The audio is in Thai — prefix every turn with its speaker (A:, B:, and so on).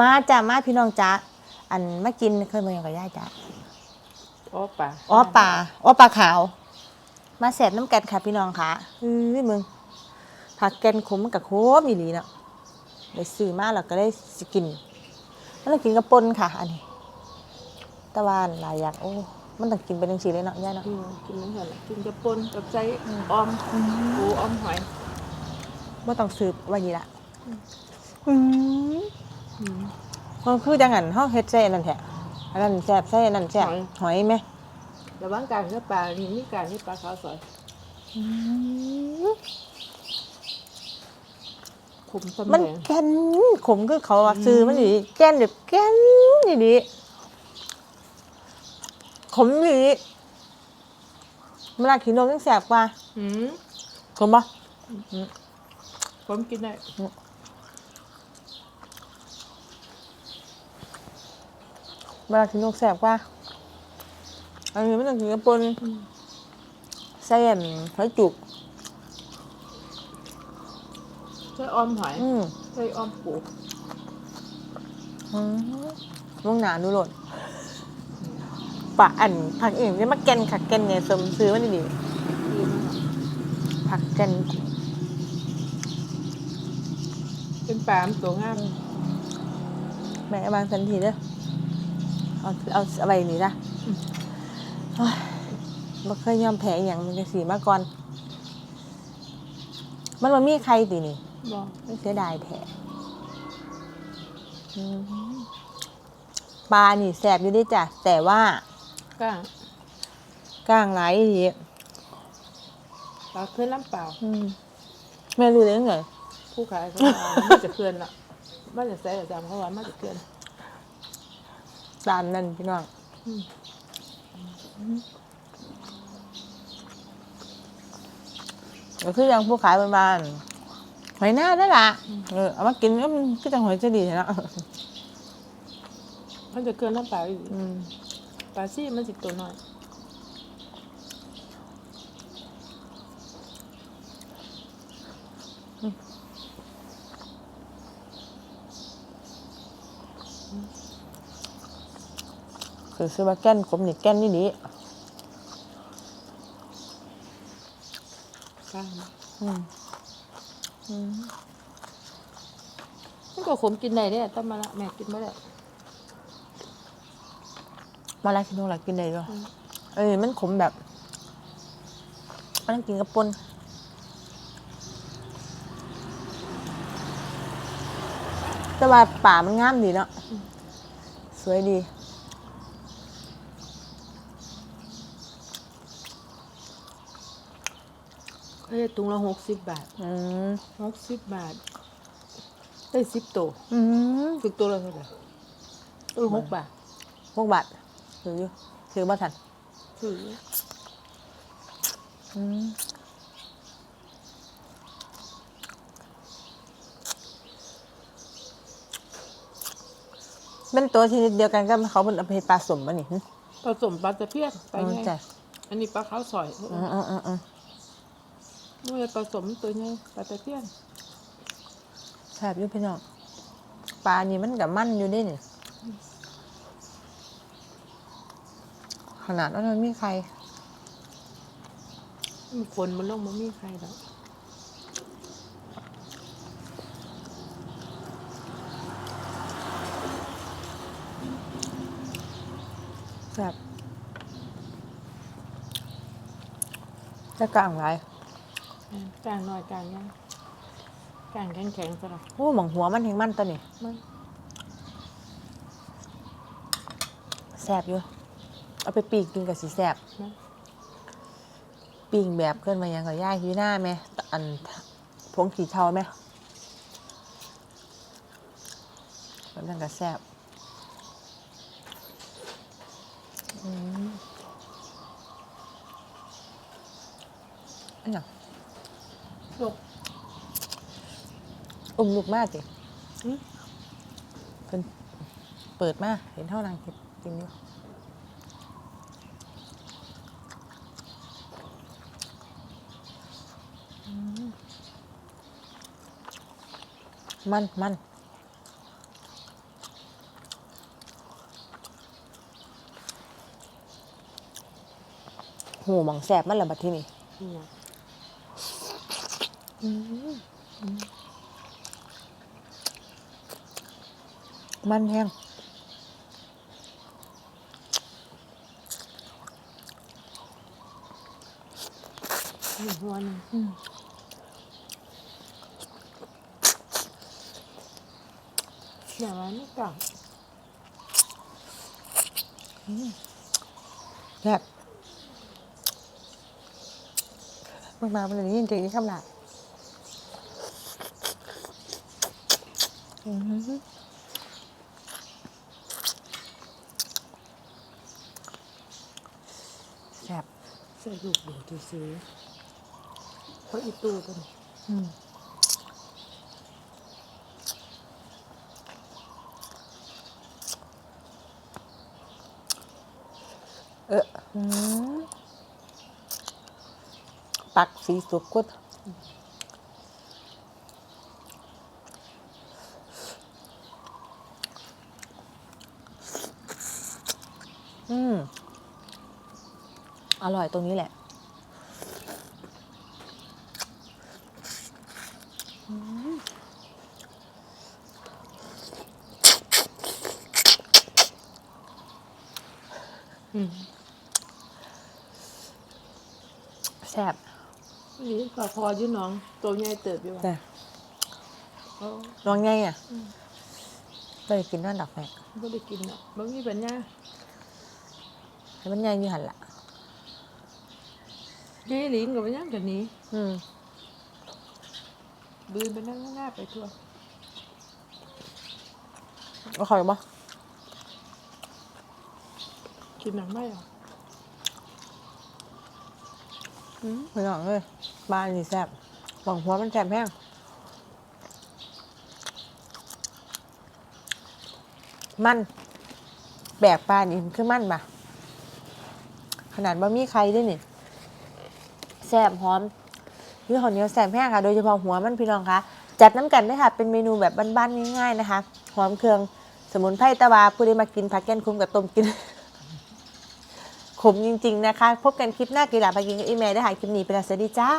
A: มาจ้ามาพี่น้องจ้าอันมากินเคยมาอย่างกับย่าจ้า
B: อ๋อป่า
A: อ๋อปลาอ๋อปลาขาว มาแสบน้ำกันค่ะ พี่น้องค่ะเฮ้ยมึงผักแกนขมมันกับโคมอีหลีเนาะได้ซื้อมาแล้วก็ได้สกินมันต้องกินกับปนค่ะ อันนี้แตะวันหลายอย่างโอ้มันต้องกินเป็นจังสีเลยเนาะย่าเนาะ
B: อืมกินนั่นแหละกินกับปนกับใจออมปูออมหอย
A: ไม่ต้องซื้อไว้นี่ละอืม
B: อืม
A: มันคือจังหันเฮาเฮ็ดใส่อันนั่นแท้อันนั้นแซ่บใส่อันนั้นแซ่บ
B: หอย
A: หอยไหม
B: ระหว่างการกับปลานี่มีการที่ปลาขาวสอยขมตำ
A: มัน
B: แหน่ง
A: แก่นขมคือเขาว่าซื้อมันอยู่ดีแก่นแบบแก่นอยู่ดีขมอยู่ดีเวลากินนมยังแสบกว่า
B: อืม
A: ขมปะ
B: ผมกินได้
A: เวลากินนมแสบกว่า อันนี้ไม่ต้องกินกระปนใส่อันหอยจุก
B: ใช้ออมหอย
A: อืม
B: ใช้ออมปู
A: อืมมองหนาดูโหลดปะอันผักเองจะมาแกนค่ะแกนไงสมซื้อมันดี
B: ดีมาก
A: ๆผักแกน
B: เป็นปลามันตัวงาม
A: แม่เอาบางทันทีเด้อ เอาเอาเอาไปนี่นะโอ้ยบ่เคยยอมแพ้อหย่างมันจะสีมาก่อน มันมันมีใครตีนี่
B: บอก
A: ไม่เสียดายแท้อืมปลานี่แสบอยู่เด้วยจ้ะแต่ว่า
B: ก้าง
A: ก้างหลายดี
B: ปลาเคลื่อนลำเปล่า
A: อืมแม่รู้ได้ยังไง
B: ผู้ขายเขาว่ามันจะเคลื่อนละมันจะใส่ประจำเขาว่ามันจะเคลื่อน
A: ตามนั่นพี่น้อง
B: อืม
A: ก็คือยังผู้ขายบ้านๆหอยหน้าได้ละเออเอามากินก็มันก็จังหอยจะดีเนาะ
B: มันจะเคลื่อนลำเปล่าอยู่
A: อืม
B: ปลาซี่มันสิตัวน้อย
A: คือซื้อมาแก้นขมนี่แก้นนี่ดี
B: ก้าง
A: อืมอืม
B: มันก็ขมกินได้เด้ต้มมาละแม่กินไม่ได้
A: มาลาคิโนหลักกินได้ด้วยเอ้ยมันขมแบบ มันต้องกินกับปนแต่ว่าป่ามันงามดีเนาะสวยดี
B: เขาจะตุงละหกสิบบาท
A: อืม
B: หกสิบบาท ได้สิบตัว
A: อืม
B: สิบตัวละเท่าไหร่ตัวหกบาท
A: พวกบัตรถืออยู่ถือมาทัน
B: ถือ
A: อืมเป็นตัวชนิดเดียวกันกับเขาเป็นเอาไปเฮ็ดปลาสมป่ะนี่หึ
B: ผสมปลาตะเพียนไป
A: อืม
B: ไง
A: จ้ะ
B: อันนี้ปลาขาวสอย
A: อืมอืมอืม อืม
B: นี่ผสมตัวไงปลาตะเพียน
A: แซ่บอยู่พี่น้องปลานี่มันกับมันอยู่เด้นี่ขนาดนั้นมันมีใคร
B: มันคนมันลงมันมีใครแล้ว
A: แซ่บจะกลางไร
B: กลางหน่อยกลางยังกลางแข็งแข็งๆสลับ
A: โอ้หมองหัวมันแหงมันตัวนี่
B: มัน
A: แซ่บอยู่ เอาไปปีกกินกับสีแซ่บ
B: มัน
A: ปิ้งแบบเคลื่อนมายังกับย่ายที่หน้าไหมอันพงขี่เทาไหมแบบนั้นก็แซ่บอืมอันน่ะ
B: ลูก
A: อุ้มลูกมากจิเพิ่นเปิดมากเห็นเท่านางเห็ดกินอยู่มันมันหูหมงแสบมันละบัดที่นี่ มันแห้ง
B: นี่หัวหนึงเดี๋ยวมันไม่กลับ
A: แสบมากมาเป็นอย่างนี้จริงๆที่คำหนาอื้อหือ แสบ
B: ใส่ลูกเดี๋ยวจะซื้อเพราะอีตู้ตัวนี้
A: อืมเอออืมปักสีสุกุด อืม อร่อยตรงนี้แหละ
B: อืม
A: แซ่บ
B: นี่ปลาคออยืนน้อง ตัวใหญ่เติบอยู่ว่ะ
A: แต่
B: เขา
A: ลองไงอะไปกินนั่นดอกแม่
B: ไม่ได้กินอะบางทีปัญญา
A: ให้มันใหญ่อยี่หันละ
B: เฮ้ยลิ้นกับปัญญากันนี้
A: อืม
B: บืนไปนั่งหน้าไปทั่ว
A: ก็คอยบ่
B: กินหนังไม่หรอ
A: ไม่หรอกเลยบ้านนี่แซ่บหวังหัวมันแซ่บแห้งมัน แบกปลานี่คือมันปะ ขนาดบะมี่ใครด้วยนี่แซ่บหอมคือข้าวเหนียวแซ่บแห้งค่ะ โดยเฉพาะหัวมันพี่น้องคะจัดน้ำกันได้ค่ะ เป็นเมนูแบบบ้านๆง่ายๆนะคะ หอมเครื่องสมุนไพรตะวาผู้ได้มากินผักแกนคุ้มกับต้มกินขมจริง ๆ นะคะ พบกันคลิปหน้ากีฬาพากินกับอีเมลได้ค่ะคลิปนี้เป็นสวัสดีจ้า